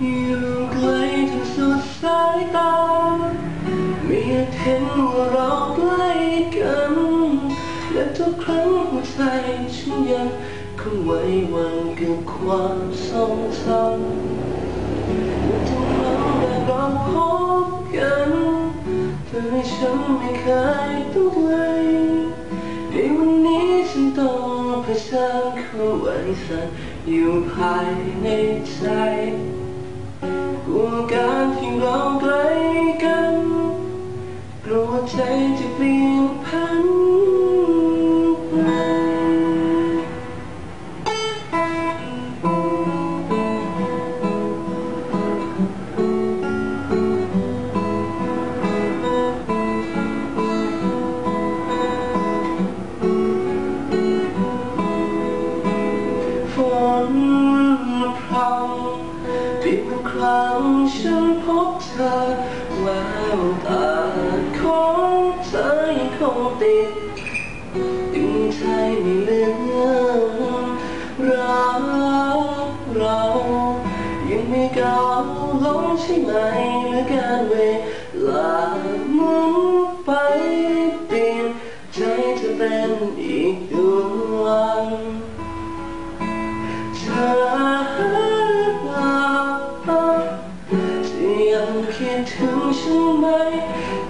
อยู่ไกลจนสุดสายตาไม่อยากเห็นว่าเราใกล้กัน และทุกครั้งหัวใจฉันยังคงไว้วันเกับความทรงจำและทุกครั้งที่เราพบกันเธอให้ฉันไม่เคยต้องไกลในวันนี้ฉันต้องเผชิญควาไหวสั่นอยู่ภายในใจ วงการที่เราไกล ปิดครั้งฉันพบเธอแววตาของเธอยังคงติดดึงใจไม่เลือนรักเรายังไม่เก้าลงใช่ไหมหรือการเวลาหมุนไปเปลี่ยนใจจะเป็นอีกดวง ถึงฉันไหม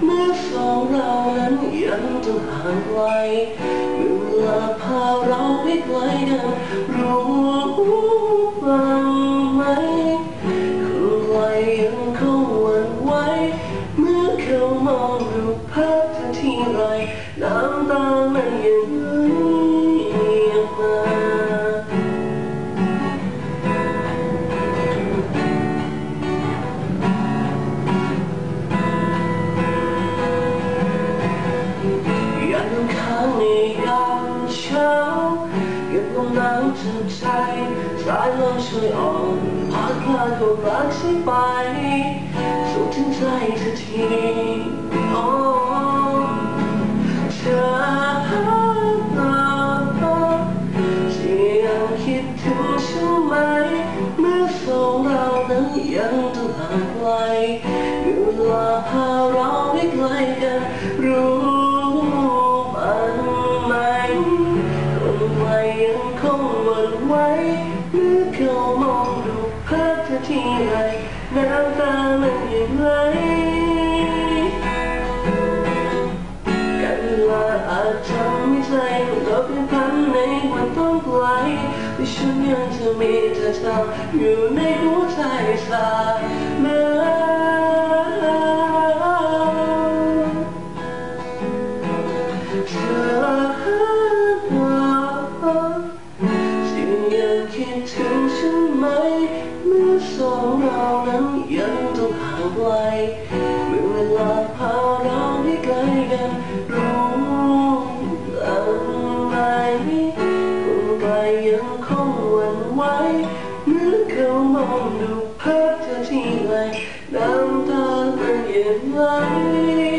เมื่อสองเรานั้นยังต้องห่างไกลเมื่อเวลาพาเราไปไกลกันรู้บ้างไหมคนไกลยังคงหวั่นไหวเมื่อเขามองรูปภาพทันทีไรน้ำ กใจสายลมช่วยอ่อนพาคลาดความรักฉันไปสู่ถึงใจเธอทีโอ้เธอที่ยังคิดถึงฉันไหมเมื่อสองเรานั้นยังต้องห่างไกลเมื่อเวลาพาเราไปไกลกันรู้ เมื่อเขามองดูภาพเธอที่ไรน้ำตามันยังไหลกันลาอาจทำให้ใจของเราเปลี่ยนพันในวันต้องไกลแต่ฉันยังจะมีเธอทำอยู่ในหัวใจสาเมื่อ ดถึงฉันไหม เมื่อสองเรานั้นยังต้องห่างไกลเมื่อเวลาพาเราให้ไกลกันรู้บ้างไหคนไกลยังคงหวั่นไหวเมื่อเขามองดูภาพเธอที่ไรน้ำตามันยังไหล